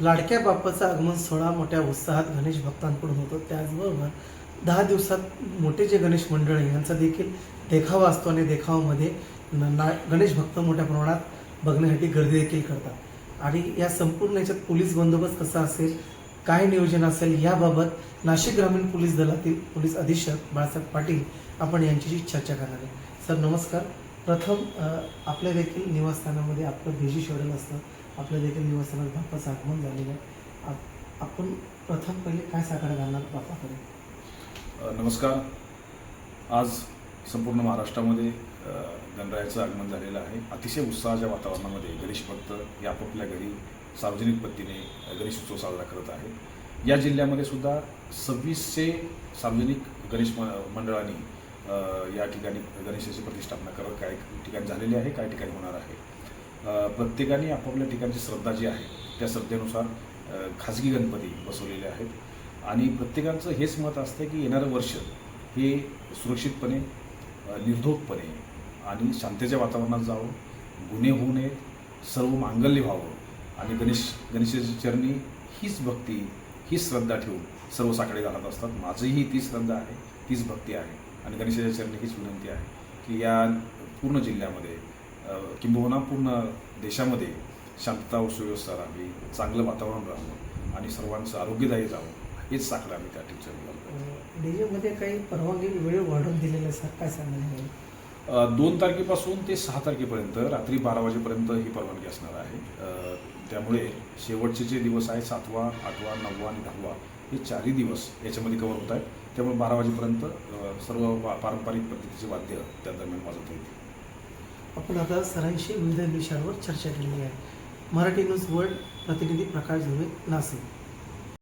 लाडक्या बाप्पाचं आगमन सोहळा मोठ्या उत्साहात गणेश भक्तांकडून होतो. त्याचबरोबर दहा दिवसात मोठे जे गणेश मंडळ आहे यांचा देखील देखावा असतो आणि देखावामध्ये न- ना गणेश भक्त मोठ्या प्रमाणात बघण्यासाठी गर्दी देखील करतात. आणि या संपूर्ण याच्यात पोलीस बंदोबस्त कसा असेल काय नियोजन असेल याबाबत नाशिक ग्रामीण पोलीस दलातील पोलीस अधीक्षक बाळासाहेब पाटील आपण यांच्याशी चर्चा करणार आहे. सर नमस्कार. प्रथम आपल्या देखील निवासस्थानामध्ये आपलं बिझी शेड्यूल असतं. आपल्या देखील निवासस्थानात बाप्पाचं आगमन झालेलं आहे. आपण प्रथम पहिले काय साकार घालणार बाप्पाकडे? नमस्कार. आज संपूर्ण महाराष्ट्रामध्ये गणरायाचं आगमन झालेलं आहे. अतिशय उत्साहाच्या वातावरणामध्ये गणेश भक्त हे आपापल्या घरी सार्वजनिक पद्धतीने गणेश उत्सव साजरा करत आहे या जिल्ह्यामध्ये सुद्धा सव्वीसशे सार्वजनिक गणेश म- मंडळांनी या ठिकाणी गणेशाची प्रतिष्ठापना करत काही ठिकाणी झालेली आहे काही ठिकाणी होणार आहे. प्रत्येकाने आपापल्या ठिकाणची श्रद्धा जी आहे त्या श्रद्धेनुसार खाजगी गणपती बसवलेले आहेत. आणि प्रत्येकाचं हेच मत असतं की येणारं वर्ष हे सुरक्षितपणे निर्धोकपणे आणि शांततेच्या वातावरणात जावं गुन्हे होऊ नयेत सर्व मांगल्य व्हावं आणि गणेश गणेशाची चरणी हीच भक्ती हीच श्रद्धा ठेवून सर्व साकडे घालत असतात. माझीही ती श्रद्धा आहे तीच भक्ती आहे आणि गणेशाच्या चरणी हीच विनंती आहे की या पूर्ण जिल्ह्यामध्ये किंबहुना पूर्ण देशामध्ये शांतता व सुव्यवस्था राहावी चांगलं वातावरण राहावं आणि सर्वांचं आरोग्यदायी जावं हेच साकडं आम्ही त्या ठिकाणी डीजेमध्ये काही परवानगी वेळ वाढवून दिलेलं आहे सर काय सांगायला दोन तारखेपासून ते सहा तारखेपर्यंत रात्री बारा वाजेपर्यंत ही परवानगी असणार आहे. त्यामुळे शेवटचे जे दिवस आहेत सातवा आठवा नववा आणि दहावा हे चारही दिवस याच्यामध्ये कव्हर होत आहेत. त्यामुळे बारा वाजेपर्यंत सर्व पारंपरिक पद्धतीचे वाद्य त्या दरम्यान वाजवता येतील आपण आता सरांशी विविध विषयांवर चर्चा केलेली आहे. मराठी न्यूज वर्ल्ड प्रतिनिधी प्रकाश धुळे नाशिक.